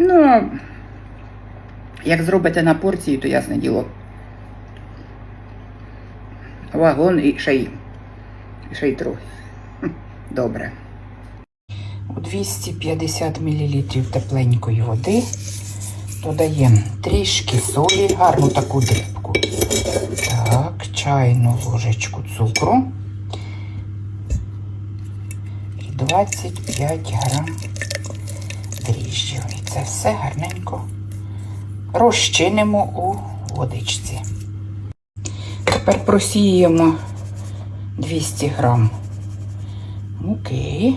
Ну, як зробите на порції, то ясне діло. Вагон і і ще й трохи. Добре. У 250 мл тепленької води додаємо трішки солі, гарну таку дрібку. Так, чайну ложечку цукру. І 25 грам дріжджів. Це все гарненько розчинимо у водичці. Тепер просіємо 200 грам муки.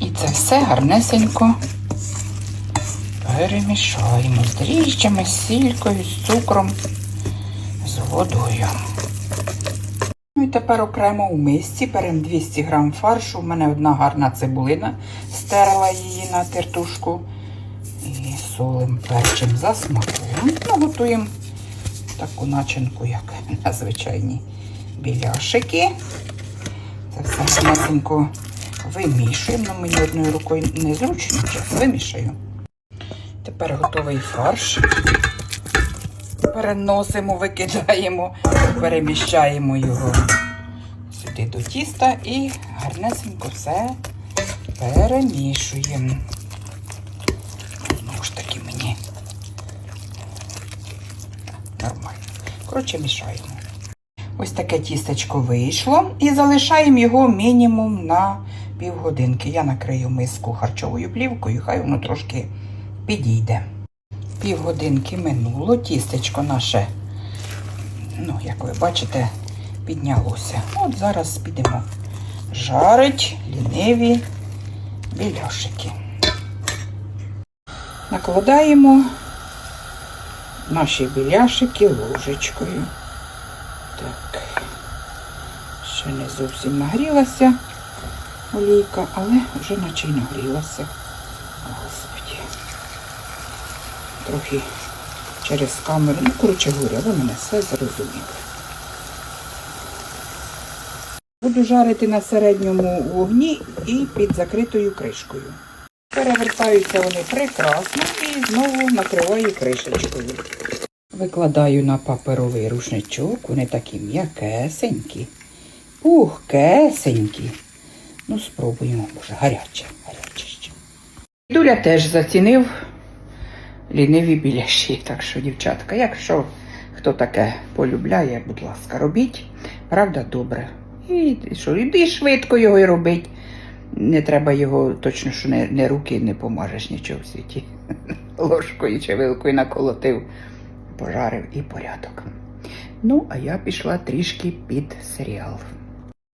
І це все гарнесенько перемішаємо з дріжджами, з сількою, з цукром, з водою. Ну і тепер окремо у мисці беремо 200 грам фаршу. У мене одна гарна цибулина, стерла її на тертушку. І солим перчим за смаком. Ну, готуємо таку начинку, як на звичайні біляшики. Це все гарненько вимішуємо. Ну, мені одною рукою незручно, вимішаю. Тепер готовий фарш. Переносимо, викидаємо, переміщаємо його сюди до тіста і гарнесенько все перемішуємо. Знову ж таки мені нормально. Коротше, мішаємо. Ось таке тістечко вийшло і залишаємо його мінімум на півгодинки. Я накрию миску харчовою плівкою, хай воно трошки підійде. Півгодинки минуло, тістечко наше, ну, як ви бачите, піднялося. От зараз підемо жарить ліниві біляшики. Накладаємо наші біляшики ложечкою. Так, ще не зовсім нагрілася олійка, але вже наче й нагрілася. Господі. Трохи через камеру. Ну, коротше говоря, ви мене все зрозуміли. Буду жарити на середньому вогні і під закритою кришкою. Перевертаються вони прекрасно і знову накриваю кришечкою. Викладаю на паперовий рушничок, вони такі м'якесенькі, пухкесенькі. Ну, спробуємо, може, гаряче, гаряче ще. Дуля теж зацінив ліниві біляші. Так що, дівчатка, якщо хто таке полюбляє, будь ласка, робіть. Правда, добре. І що, іди швидко його і робить. Не треба його точно, що не, не руки не помажеш нічого в світі. Ложкою чи вилкою наколотив, пожарив і порядок. Ну, а я пішла трішки під серіал.